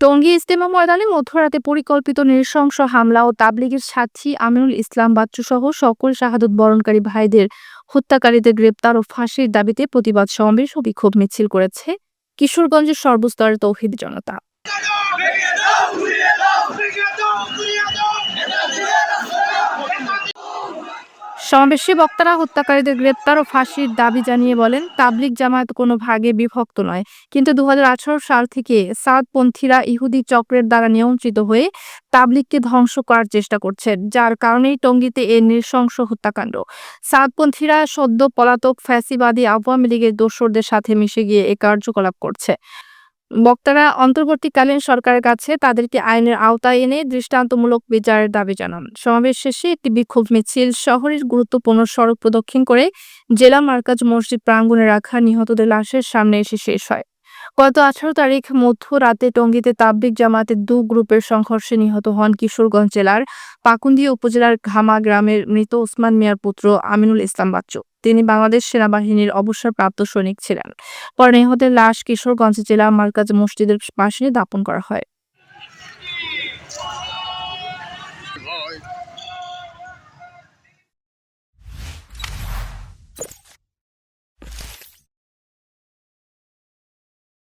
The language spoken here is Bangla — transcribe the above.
টঙ্গী ইজতেমা ময়দানে মধ্যরাতে পরিকল্পিত নৃশংস হামলা ও তাবলিগের সাক্ষী আমিনুল ইসলাম বাচ্চু সহ সকল শাহাদত বরণকারী ভাইদের হত্যাকারীদের গ্রেপ্তার ও ফাঁসির দাবিতে প্রতিবাদ সমাবেশ ও বিক্ষোভ মিছিল করেছে কিশোরগঞ্জের সর্বস্তরের তৌহিদ জনতা। সমাবেশে বক্তারা হত্যাকারীদের গ্রেপ্তার ও ফাঁসির দাবি জানিয়ে বলেন, তাবলিগ জামায়াত কোনো ভাগে বিভক্ত নয়। কিন্তু দুহাজার আঠারো সাল থেকে সাদপন্থীরা ইহুদি চক্রের দ্বারা নিয়ন্ত্রিত হয়ে তাবলিগকে ধ্বংস করার চেষ্টা করছে, যার কারণেই টঙ্গীতে এ নৃশংস হত্যাকাণ্ড। সাদপন্থীরা সদ্য পলাতক ফ্যাসিবাদী আওয়ামী লীগের দোসরদের সাথে মিশে গিয়ে এ কার্যকলাপ করছে। বক্তারা অন্তর্বর্তীকালীন সরকারের কাছে তাদেরকে আইনের আওতায় এনে দৃষ্টান্তমূলক বিচারের দাবি জানান। সমাবেশ শেষে একটি বিক্ষোভ মিছিল শহরের গুরুত্বপূর্ণ সড়ক প্রদক্ষিণ করে জেলা মার্কাজ মসজিদ প্রাঙ্গণে রাখা নিহতদের লাশের সামনে এসে শেষ হয়। গত আঠারো তারিখ মধ্যরাতে টঙ্গীতে তাবলিগ জামাতের দু গ্রুপের সংঘর্ষে নিহত হন কিশোরগঞ্জ জেলার পাকুন্দিয়া উপজেলার ঘামা গ্রামের মৃত ওসমান মিয়ার পুত্র আমিনুল ইসলাম বাচ্চু। তিনি বাংলাদেশ সেনাবাহিনীর অবসরপ্রাপ্ত সৈনিক ছিলেন। পরে নিহতের লাশ কিশোরগঞ্জ জেলা মার্কাজ মসজিদের পাশে দাপন করা হয়।